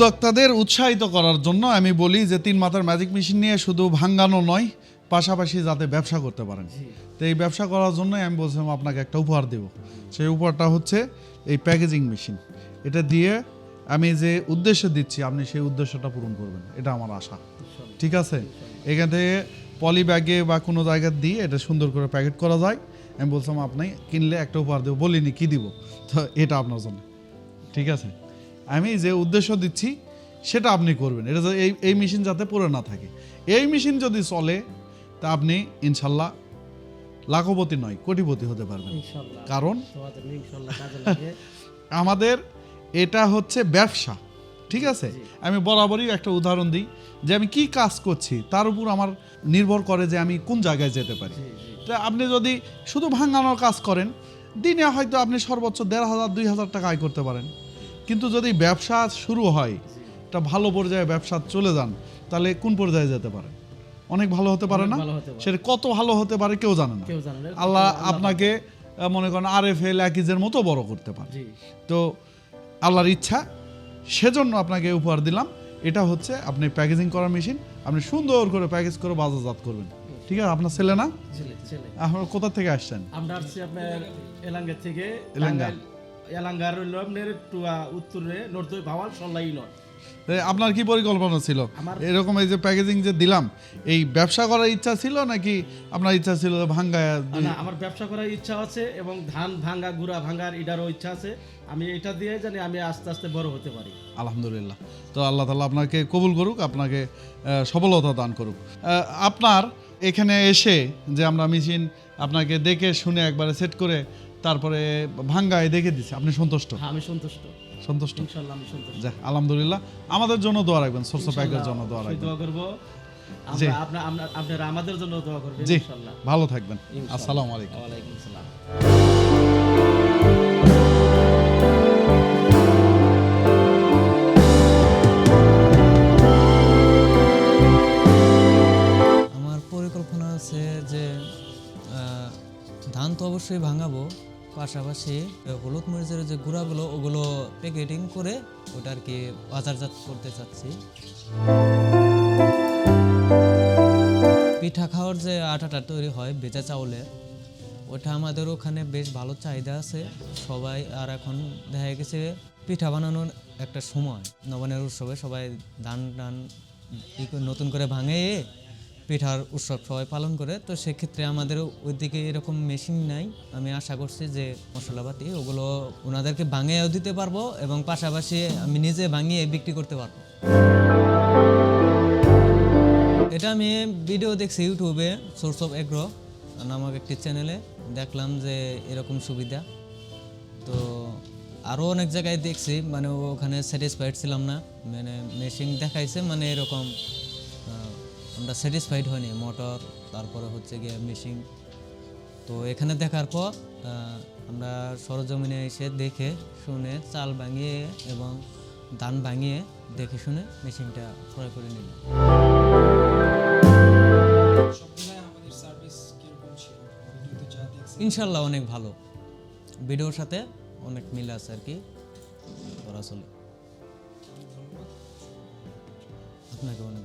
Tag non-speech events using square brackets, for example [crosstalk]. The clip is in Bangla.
উদ্যোক্তাদের উৎসাহিত করার জন্য আমি বলি যে তিন মাথার ম্যাজিক মেশিন নিয়ে শুধু ভাঙ্গানো নয়, পাশাপাশি যাতে ব্যবসা করতে পারেন। তো এই ব্যবসা করার জন্য আমি বলছিলাম আপনাকে একটা উপহার দেব। সেই উপহারটা হচ্ছে এই প্যাকেজিং মেশিন এটা দিয়ে আমি যে উদ্দেশ্য দিচ্ছি, আপনি সেই উদ্দেশ্যটা পূরণ করবেন। এটা আমার আশা। ঠিক আছে? এখান থেকে পলি ব্যাগে বা কোনো জায়গা দিয়ে এটা সুন্দর করে প্যাকেট করা যায়। আমি বলছিলাম, আপনি কিনলে একটা উপহার দেবো। বলিনি, কি দিব? তো এটা আপনার জন্য। ঠিক আছে? আমি যে উদ্দেশ্য দিচ্ছি সেটা আপনি করবেন। এটা এই এই মেশিন যাতে পড়ে না থাকে। এই মেশিন যদি চলে তা আপনি ইনশাল্লাহ লাখপতি নয় কোটিপতি হতে পারবেন। কারণ [laughs] আমাদের এটা হচ্ছে ব্যবসা ঠিক আছে? আমি বরাবরই একটা উদাহরণ দিই যে আমি কি কাজ করছি তার উপর আমার নির্ভর করে যে আমি কোন জায়গায় যেতে পারি। তা আপনি যদি শুধু ভাঙানোর কাজ করেন দিনে হয়তো আপনি সর্বোচ্চ দেড় হাজার দুই হাজার টাকা আয় করতে পারেন। কিন্তু যদি ব্যবসা শুরু হয় একটা ভালো পর্যায়ে ব্যবসা চলে যান তাহলে কোন পর্যায়ে যেতে পারে? অনেক ভালো হতে পারে না? সেটা কত ভালো হতে পারে কেউ জানে না। আল্লাহ আপনাকে মনে করেন আর এফ এল একিজের মতো বড় করতে পারে। তো আল্লাহর ইচ্ছা সেজন্য আপনাকে উপহার দিলাম। এটা হচ্ছে আপনি প্যাকেজিং করার মেশিন আপনি সুন্দর করে প্যাকেজ করে বাজারজাত করবেন। ঠিক আছে আপনার ছেলে না? আপনার কোথা থেকে আসছেন? আমরা আসছি আপনার এলাঙ্গা থেকে এলাঙ্গা। এলাঙ্গার হইল আপনার টুয়া উত্তরে নর্থ ভাওয়াল সল্লা ইউনিয়ন আপনার কি পরিকল্পনা ছিল? এরকম এই যে প্যাকেজিং যে দিলাম এই ব্যবসা করার ইচ্ছা ছিল নাকি আপনার ইচ্ছা ছিল ভাঙ্গা না আমার ব্যবসা করার ইচ্ছা আছে এবং ধান ভাঙ্গা গুড়া ভাঙ্গার এটারও ইচ্ছা আছে। আমি এটা দিয়ে জানি আমি আস্তে আস্তে বড় হতে পারি। আলহামদুলিল্লাহ। তো আল্লাহ তালা আপনাকে কবুল করুক আপনাকে সফলতা দান করুক। আহ, আপনার এখানে এসে যে আমরা মেশিন আপনাকে দেখে শুনে একবারে সেট করে তারপরে ভাঙ্গায় দেখে দিচ্ছি আপনি সন্তুষ্ট? হ্যাঁ আমি সন্তুষ্ট। সন্তুষ্ট? ইনশাল্লাহ আমি সন্তুষ্ট। যাক আলহামদুলিল্লাহ। আমাদের জন্য দোয়া রাখবেন সোর্স প্যাকের জন্য দোয়া রাখবেন। দোয়া করব। জি। আমরা আপনার আমাদের জন্য দোয়া করবেন জি ইনশাল্লাহ। ভালো থাকবেন। আসসালামু আলাইকুম। ওয়ালাইকুম আসসালাম। আমার পরিকল্পনা আছে যে ধান তো অবশ্যই ভাঙাবো পাশাপাশি হলুদ মরিচের যে গুঁড়াগুলো, ওগুলো প্যাকেটিং করে ওটা আর কি বাজারজাত করতে চাচ্ছি। পিঠা খাওয়ার যে আটাটা তৈরি হয় ভেজা চাউলের ওটা আমাদের ওখানে বেশ ভালো চাহিদা আছে। সবাই, আর এখন দেখা গেছে পিঠা বানানোর একটা সময় নবানের উৎসবে সবাই ধান টান নতুন করে ভাঙে। পিঠার উৎসব সবাই পালন করে, তো সেক্ষেত্রে আমাদের ওইদিকে এরকম মেশিন নাই। আমি আশা করছি যে মশলাপাতি, ওগুলো ওনাদেরকে ভাঙিয়েও দিতে পারব এবং পাশাপাশি আমি নিজে ভাঙিয়ে বিক্রি করতে পারব। এটা আমি ভিডিও দেখছি ইউটিউবে সোর্স অফ এগ্রো নামক একটি চ্যানেলে দেখলাম যে এরকম সুবিধা। তো আরও অনেক জায়গায় দেখছি মানে ওখানে স্যাটিসফাইড ছিলাম না। মানে মেশিন দেখাইছে মানে এরকম আমরা স্যাটিসফাইড হয়নি মোটর তারপরে হচ্ছে গিয়ে মেশিন তো এখানে দেখার পর আমরা সরজমিনে এসে দেখে শুনে চাল ভাঙিয়ে এবং ধান ভাঙিয়ে দেখে শুনে মেশিনটা ক্রয় করে নিলাম। ইনশাল্লাহ অনেক ভালো। ভিডিওর সাথে অনেক মিল আছে আর কি। ধরা চলে আপনাকে অনেক